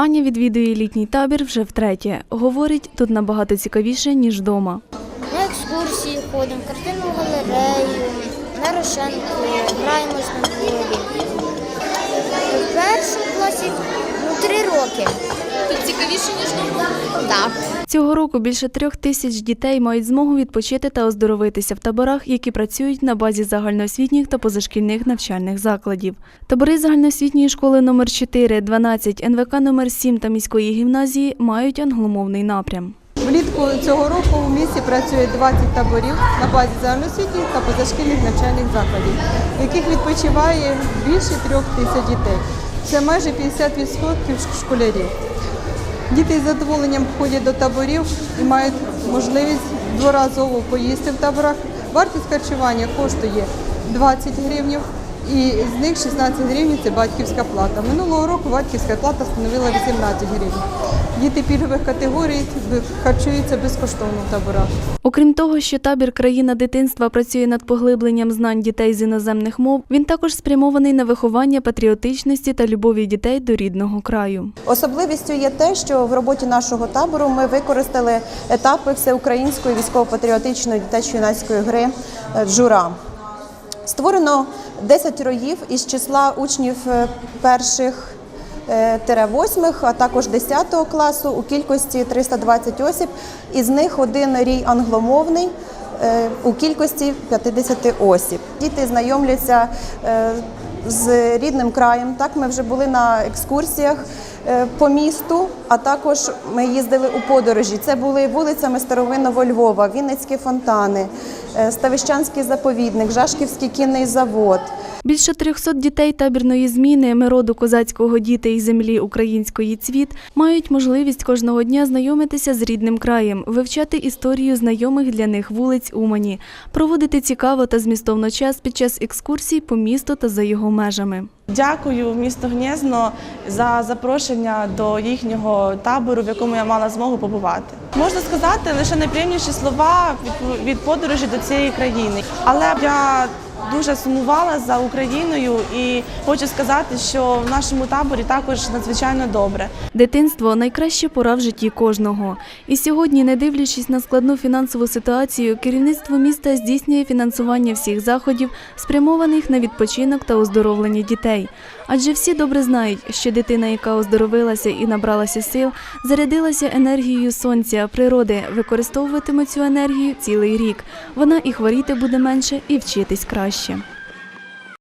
Аня відвідує літній табір вже втретє. Говорить, тут набагато цікавіше, ніж вдома. На екскурсії ходимо, картину галерею, на Рошенку, граємось на дворі. В першому класі ну, три роки. Цікавіше, ніж. Так. Цього року більше трьох тисяч дітей мають змогу відпочити та оздоровитися в таборах, які працюють на базі загальноосвітніх та позашкільних навчальних закладів. Табори загальноосвітньої школи номер 4, 12, НВК номер 7 та міської гімназії мають англомовний напрям. Влітку цього року у місті працює 20 таборів на базі загальноосвітніх та позашкільних навчальних закладів, в яких відпочиває більше трьох тисяч дітей. Це майже 50% школярів. Діти з задоволенням ходять до таборів і мають можливість дворазово поїсти в таборах. Вартість харчування коштує 20 гривень, і з них 16 гривень це батьківська плата. Минулого року батьківська плата становила 18 гривень. Діти пільгових категорій харчуються безкоштовно в таборах. Окрім того, що табір країна дитинства працює над поглибленням знань дітей з іноземних мов, він також спрямований на виховання патріотичності та любові дітей до рідного краю. Особливістю є те, що в роботі нашого табору ми використали етапи всеукраїнської військово-патріотичної дитячо-юнацької гри е, Джура. Створено 10 роїв із числа учнів е, перших е, восьмих, а також 10 класу у кількості 320 осіб. Із них один рій англомовний у кількості 50 осіб. Діти знайомляться е, з рідним краєм. Так, ми вже були на екскурсіях е, по місту, а також ми їздили у подорожі. Це були вулицями Старовинного Львова, Вінницькі фонтани, е, Ставищанський заповідник, Жашківський кінний завод. Більше 300 дітей табірної зміни ми роду козацького діти і землі української цвіт мають можливість кожного дня знайомитися з рідним краєм, вивчати історію знайомих для них вулиць Умані, проводити цікаво та змістовно час під час екскурсій по місту та за його межами. Дякую місту Гнєзно за запрошення до їхнього табору, в якому я мала змогу побувати. Можна сказати лише найприємніші слова від подорожі до цієї країни. Але я дуже сумувала за Україною і хочу сказати, що в нашому таборі також надзвичайно добре. Дитинство найкраща пора в житті кожного. І сьогодні, не дивлячись на складну фінансову ситуацію, керівництво міста здійснює фінансування всіх заходів, спрямованих на відпочинок та оздоровлення дітей. Адже всі добре знають, що дитина, яка оздоровилася і набралася сил, зарядилася енергією сонця, природи, використовуватиме цю енергію цілий рік. Вона і хворіти буде менше, і вчитись краще.